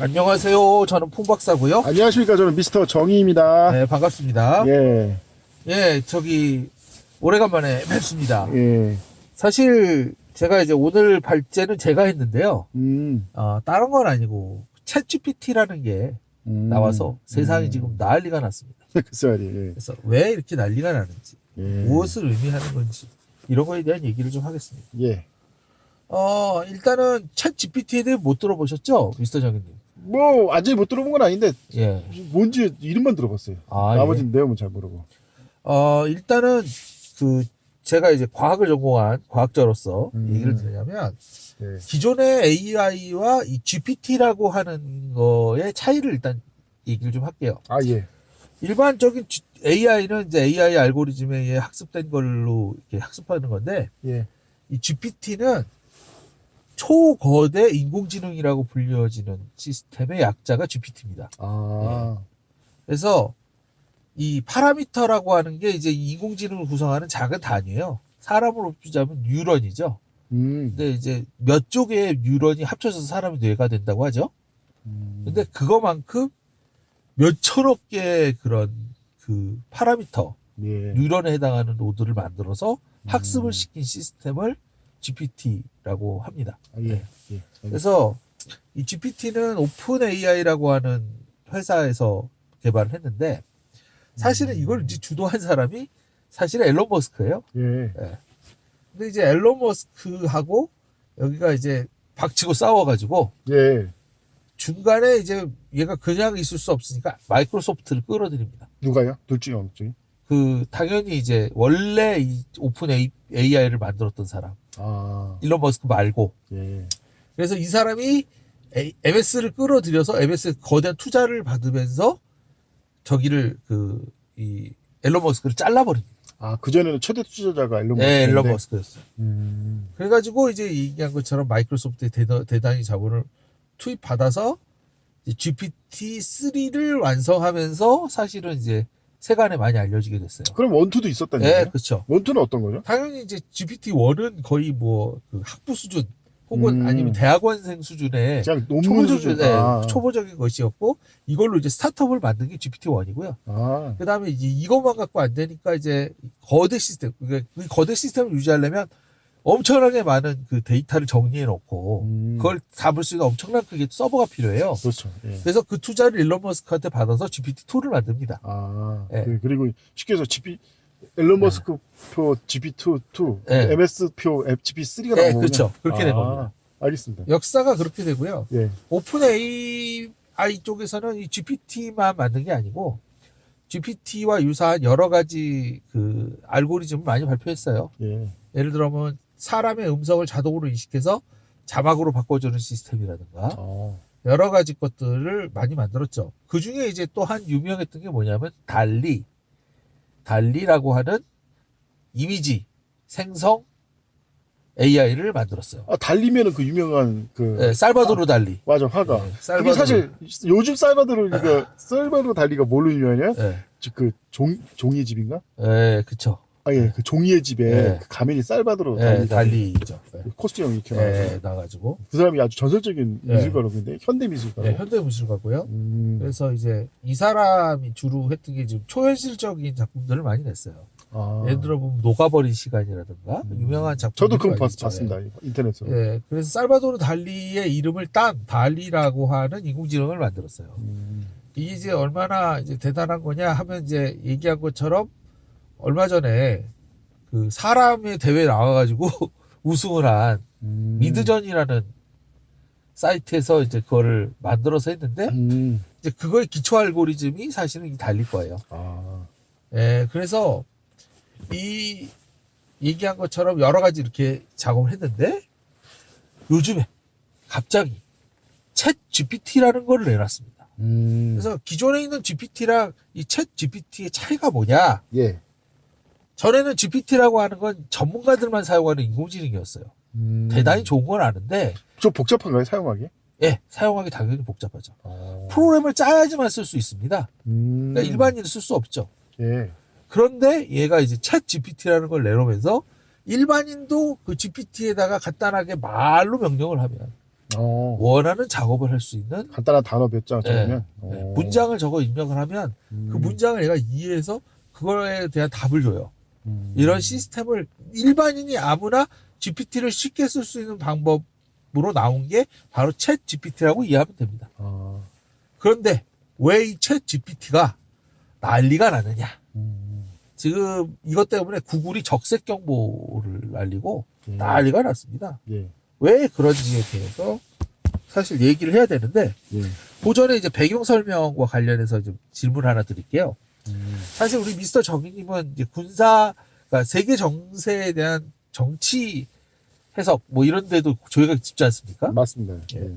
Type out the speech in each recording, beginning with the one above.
안녕하세요. 저는 풍박사고요. 안녕하십니까. 저는 미스터 정희입니다. 네, 반갑습니다. 예, 예, 저기 오래간만에 뵙습니다. 예. 사실 제가 이제 오늘 발제는 제가 했는데요. 음, 어, 다른 건 아니고 챗 GPT라는 게 음. 나와서 세상이 음. 지금 난리가 났습니다. 글쎄 말이에요. 예. 그래서 왜 이렇게 난리가 나는지, 예. 무엇을 의미하는 건지 이런 거에 대한 얘기를 좀 하겠습니다. 예. 어, 일단은 챗 GPT에 대해 못 들어보셨죠, 미스터 정희님? 뭐, 완전히 못 들어본 건 아닌데, 예. 뭔지 이름만 들어봤어요. 아, 예. 나머지 내용은 잘 모르고. 어, 일단은 그 제가 이제 과학을 전공한 과학자로서 음. 얘기를 드리냐면 예. 기존의 AI와 이 GPT라고 하는 거의 차이를 일단 얘기를 좀 할게요. 아, 예. 일반적인 AI는 이제 AI 알고리즘에 의해 학습된 걸로 이렇게 학습하는 건데 예. 이 GPT는 초거대 인공지능이라고 불려지는 시스템의 약자가 GPT입니다. 아, 그래서 이 파라미터라고 하는 게 이제 인공지능을 구성하는 작은 단위예요. 사람으로 비자면 뉴런이죠. 음. 근데 이제 몇 쪽의 뉴런이 합쳐져서 사람의 뇌가 된다고 하죠. 음. 근데 그거만큼 몇 천억 개의 그런 그 파라미터, 예. 뉴런에 해당하는 노드를 만들어서 학습을 음. 시킨 시스템을 GPT라고 합니다. 아, 예. 예. 그래서 이 GPT는 오픈 AI라고 하는 회사에서 개발을 했는데 사실은 이걸 이제 주도한 사람이 사실은 앨런 머스크예요. 예. 근데 이제 앨런 머스크하고 여기가 이제 박치고 싸워가지고 예. 중간에 이제 얘가 그냥 있을 수 없으니까 마이크로소프트를 끌어들입니다. 누가요? 둘 중에 어느 쪽이? 그 당연히 이제 원래 이 오픈 AI를 만들었던 사람 아, 일론 머스크 말고 예. 그래서 이 사람이 MS를 끌어들여서 MS에 거대한 투자를 받으면서 저기를 그이 앨런 머스크를 잘라버립니다. 아, 그전에는 최대 투자자가 앨런 네, 앨런 머스크인데. 머스크였어요. 음. 그래가지고 이제 얘기한 것처럼 마이크로소프트에 대다, 대단히 자본을 투입받아서 GPT-3를 완성하면서 사실은 이제 세간에 많이 알려지게 됐어요. 그럼 원투도 있었다는 네, 거예요? 그렇죠. 원투는 어떤 거죠? 당연히 이제 GPT-1은 거의 뭐그 학부 수준 혹은 음. 아니면 대학원생 수준의 그냥 논문 초보적, 수준. 네, 아. 초보적인 것이었고 이걸로 이제 스타트업을 만든 게 GPT-1이고요. 아, 그 다음에 이제 이것만 갖고 안 되니까 이제 거대 시스템, 그러니까 그 거대 시스템을 유지하려면 엄청나게 많은 그 데이터를 정리해 놓고 음. 그걸 담을 수 있는 엄청난 크게 서버가 필요해요. 그렇죠. 예. 그래서 그 투자를 일론 머스크한테 받아서 GPT-2를 만듭니다. 아, 예. 그, 리고 쉽게 해서 GP 앨런 머스크 표 GP2, 2, 예. MS 표 GP3가 네, 나오는 그렇죠. 그렇게 된 아, 겁니다. 알겠습니다. 역사가 그렇게 되고요. 예. 오픈 AI 쪽에서는 이 GPT만 만든 게 아니고 GPT와 유사한 여러 가지 그 알고리즘을 많이 발표했어요. 예. 예를 들어면 사람의 음성을 자동으로 인식해서 자막으로 바꿔주는 시스템이라든가 아, 여러 가지 것들을 많이 만들었죠. 그 중에 이제 또 한 유명했던 게 뭐냐면 달리, 달리라고 하는 이미지 생성 AI를 만들었어요. 아, 달리면은 그 유명한 그 네, 살바도르 달리. 맞아 화가. 네, 그게 살바도르. 사실 요즘 살바도르가 살바도르 달리가 뭘로 유명하냐? 네, 즉그종 종이의 집인가? 네, 그쵸. 아 예, 그 종이의 집에 네. 그 가면이 살바도르 네, 달리 달리죠. 네, 그 코스튬 이렇게 나와서 네, 나가지고 그 사람이 아주 전설적인 네. 미술가로인데 현대 미술가로. 네, 현대무술가고요. 음. 그래서 이제 이 사람이 주로 했던 게 지금 초현실적인 작품들을 많이 냈어요. 아. 예를 들어 보면 녹아버린 시간이라든가 음. 유명한 작품. 저도 봤, 봤습니다 인터넷으로. 예, 그래서 살바도르 달리의 이름을 딴 달리라고 하는 인공지능을 만들었어요. 음. 이게 이제 얼마나 이제 대단한 거냐 하면 이제 얘기한 것처럼 얼마 전에 그 사람의 대회에 나와가지고 우승을 한 음. 미드전이라는 사이트에서 이제 그거를 만들어서 했는데 음. 이제 그거의 기초 알고리즘이 사실은 이 달릴 거예요. 아. 예, 그래서 이 얘기한 것처럼 여러 가지 이렇게 작업을 했는데 요즘에 갑자기 챗 GPT라는 걸 내놨습니다. 음. 그래서 기존에 있는 GPT랑 이 챗 GPT의 차이가 뭐냐? 예. 전에는 GPT라고 하는 건 전문가들만 사용하는 인공지능이었어요. 음. 대단히 좋은 건 아는데, 좀 복잡한가요 사용하기? 예, 사용하기 당연히 복잡하죠. 아. 프로그램을 짜야지만 쓸 수 있습니다. 음. 그러니까 일반인은 쓸 수 없죠. 예. 그런데 얘가 이제 챗 GPT라는 걸 내놓으면서 일반인도 그 GPT에다가 간단하게 말로 명령을 하면 어. 원하는 작업을 할 수 있는 간단한 단어 몇 장 적으면 네. 어. 문장을 적어 입력을 하면 그 음. 문장을 얘가 이해해서 그거에 대한 답을 줘요. 음. 이런 시스템을 일반인이 아무나 GPT를 쉽게 쓸 수 있는 방법으로 나온 게 바로 챗 GPT라고 이해하면 됩니다. 아. 그런데 왜 이 챗 GPT가 난리가 나느냐? 음. 지금 이것 때문에 구글이 적색 경보를 날리고 예. 난리가 났습니다. 예. 왜 그런지에 대해서 사실 얘기를 해야 되는데 예. 그 전에 이제 배경 설명과 관련해서 좀 질문 하나 드릴게요. 음. 사실 우리 미스터 정의님은 이제 군사, 그러니까 세계 정세에 대한 정치 해석 뭐 이런 데도 저희가 깊지 않습니까? 맞습니다. 예. 예.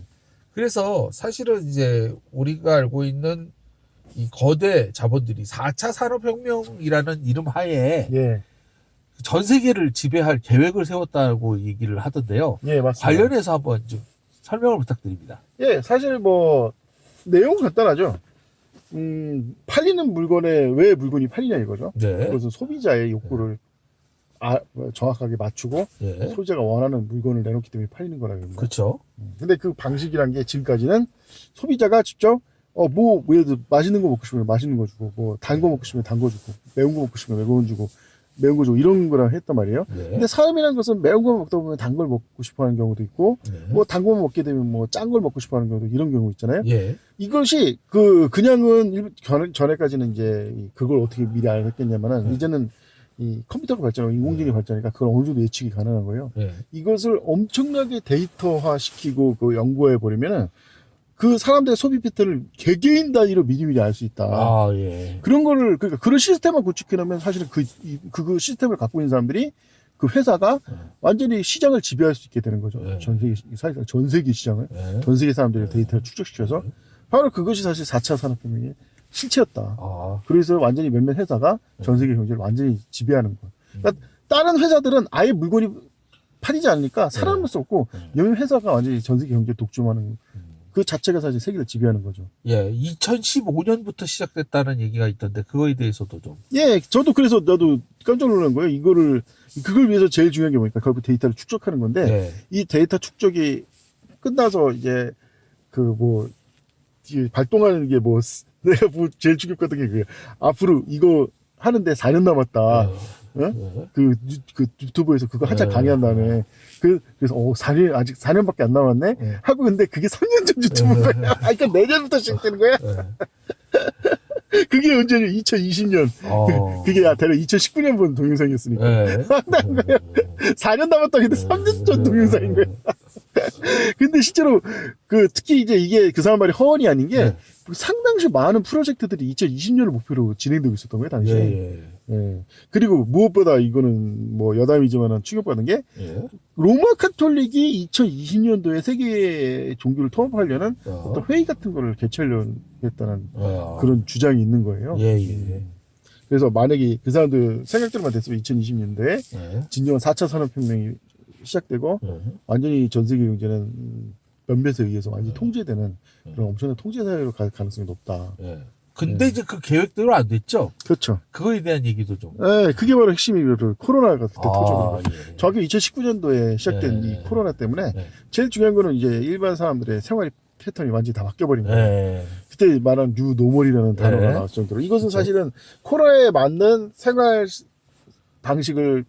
그래서 사실은 이제 우리가 알고 있는 이 거대 자본들이 4차 산업혁명이라는 이름 하에 예. 전 세계를 지배할 계획을 세웠다고 얘기를 하던데요. 예, 맞습니다. 관련해서 한번 좀 설명을 부탁드립니다. 예, 사실 뭐 내용 간단하죠. 음, 팔리는 물건에 왜 물건이 팔리냐 이거죠. 네. 그것은 소비자의 욕구를 아, 정확하게 맞추고 예. 소비자가 원하는 물건을 내놓기 때문에 팔리는 거라는 겁니다. 그렇죠. 근데 그 방식이란 게 지금까지는 소비자가 직접 어, 뭐, 뭐 예를 들어 맛있는 거 먹고 싶으면 맛있는 거 주고, 뭐, 단 거 먹고 싶으면 단 거 주고, 매운 거 먹고 싶으면 매운 거 주고, 매운 거 주고, 이런 거랑 했단 말이에요. 네. 근데 사람이라는 것은 매운 거 먹다 보면 단 걸 먹고 싶어 하는 경우도 있고, 네. 뭐, 단 거 먹게 되면 뭐, 짠 걸 먹고 싶어 하는 경우도 이런 경우 있잖아요. 예. 이것이 그 그냥은 전, 전에까지는 이제 이- 그걸 어떻게 미리 알겠냐면은 네. 이제는 이 컴퓨터가 발전하고 인공지능이 발전하니까 그걸 어느 정도 예측이 가능한 거예요. 예. 이것을 엄청나게 데이터화 시키고 그 연구해 버리면은 그 사람들의 소비 패턴을 개개인 단위로 미리미리 알 수 있다. 아, 예. 그런 거를 그러니까 그런 시스템을 구축해 놓으면 사실은 그, 이- 그, 그 시스템을 갖고 있는 사람들이 그 회사가 네. 완전히 시장을 지배할 수 있게 되는 거죠. 네. 전 세계 사실상 전 세계 시장을 예. 전 세계 사람들의 데이터를 축적시켜서 바로 그것이 사실 4차 산업혁명의 실체였다. 아, 그래서 완전히 몇몇 회사가 전 세계 경제를 완전히 지배하는 거예요. 그러니까 다른 회사들은 아예 물건이 팔리지 않으니까 없고 네. 몇몇 회사가 완전히 전 세계 경제를 독점하는 음. 그 자체가 사실 세계를 지배하는 거죠. 예. 2015년부터 시작됐다는 얘기가 있던데 그거에 대해서도 좀. 예, 저도 그래서 나도 깜짝 놀란 거예요. 이거를 그걸 위해서 제일 중요한 게 뭐니까 결국 데이터를 축적하는 건데 예. 이 데이터 축적이 끝나서 이제 그뭐 발동하는 게 뭐 내가 뭐 제일 충격받은 게 그게 앞으로 이거 하는데 4년 남았다. 예. 어? 예. 그, 유- 그 유튜브에서 그거 한참 네. 강의한 다음에 그 그래서 어 4년 아직 4년밖에 안 남았네 네. 하고 근데 그게 3년 전 유튜브 거야. 아 그러니까 내년부터 시작되는 거야. 예. 그게 언제냐 2020년. 어. 그게 야 대략 2019년 본 동영상이었으니까 예. 4년 남았다 근데 3년 전 동영상인 거야. 근데 실제로 그 특히 이제 이게 그 사람 말이 허언이 아닌 게 네. 상당히 많은 프로젝트들이 2020년을 목표로 진행되고 있었던 거예요 예. 당시에. 예. 예. 그리고 무엇보다 이거는 뭐 여담이지만은 충격받은 게 예. 로마 카톨릭이 2020년도에 세계 종교를 통합하려는 어. 어떤 회의 같은 거를 개최하려고 했다는 어. 그런 주장이 있는 거예요. 예, 예. 그래서 만약에 그 사람들 생각대로만 됐으면 2020년도에 예. 진정한 4차 산업혁명이 시작되고 예. 완전히 전 세계 경제는 음, 몇몇에 의해서 완전히 네. 통제되는 네. 그런 엄청난 통제 사회로 갈 가능성이 높다. 예. 근데 네. 이제 그 계획대로 안 됐죠? 그렇죠. 그거에 대한 얘기도 좀. 예, 그게 바로 핵심이로 코로나가 그때 아, 터져버린 거예요. 예. 정확히 2019년도에 시작된 네. 이 코로나 때문에 네. 제일 중요한 거는 이제 일반 사람들의 생활 패턴이 완전히 다 바뀌어버린 거예요. 예. 그때 말한 뉴 노멀이라는 단어가 네. 나왔을 정도로 이것은 그렇죠. 사실은 코로나에 맞는 생활 방식을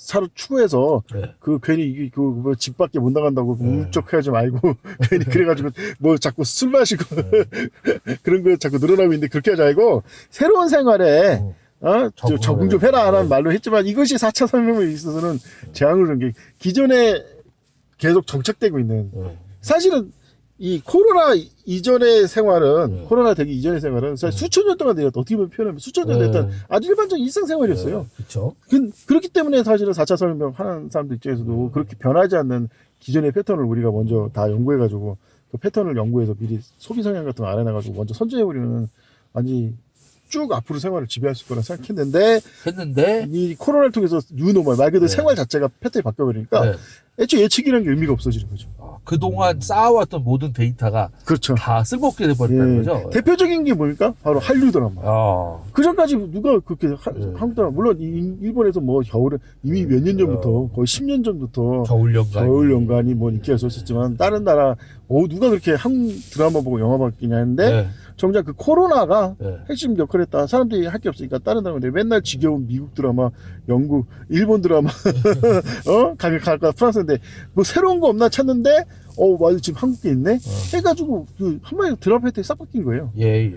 사로 추구해서 예. 그 괜히 그집 밖에 못 나간다고 네. 울적해하지 말고 괜히 그래가지고 뭐 자꾸 술 마시고 네. 그런 거 자꾸 늘어나고 있는데 그렇게 하지 말고 새로운 생활에 어. 어, 적응 좀 해야 해라 하는 네. 말로 했지만 이것이 4차 산업에 있어서는 재앙을 준게 기존에 계속 정착되고 있는 예. 사실은 이 코로나 이전의 생활은 네. 코로나 되기 이전의 생활은 사실 수천 년 동안 내렸다 어떻게 보면 표현하면 수천 년 네. 됐던 아주 일반적인 일상생활이었어요. 그렇죠. 그, 그렇기 때문에 사실은 4차 산업혁명 하는 사람들 입장에서도 음. 그렇게 변하지 않는 기존의 패턴을 우리가 먼저 다 연구해가지고 그 패턴을 연구해서 미리 소비 성향 같은 거 알아내가지고 먼저 선제해버리는 완전히 쭉 앞으로 생활을 지배했을 거라 생각했는데 했는데 이 코로나를 통해서 뉴노멀 말 그대로 네. 생활 자체가 패턴이 바뀌어버리니까 네. 애초에 예측이라는 게 의미가 없어지는 거죠. 아, 그동안 쌓아왔던 모든 데이터가 그렇죠. 다 쓸모없게 돼버렸다는 예. 거죠. 대표적인 게 뭡니까? 바로 한류 드라마. 아, 그 전까지 누가 그렇게 하- 네. 한국 드라마 물론 이- 일본에서 뭐 겨울에 이미 몇 년 전부터 거의 10년 전부터 겨울 연간. 겨울 연간이 뭐 인기가 있었지만 다른 나라 어 누가 그렇게 한국 드라마 보고 영화 봤겠냐 했는데 네. 정작 그 코로나가 네. 핵심 역할을 했다. 사람들이 할 게 없으니까 다른 드라마인데 맨날 지겨운 미국 드라마, 영국, 일본 드라마, 어? 가게 갈까 프랑스 인데 뭐 새로운 거 없나 찾는데 어 맞아 지금 한국에 있네. 해가지고 그 한마디 드라마 패턴이 싹 바뀐 거예요. 예, 예.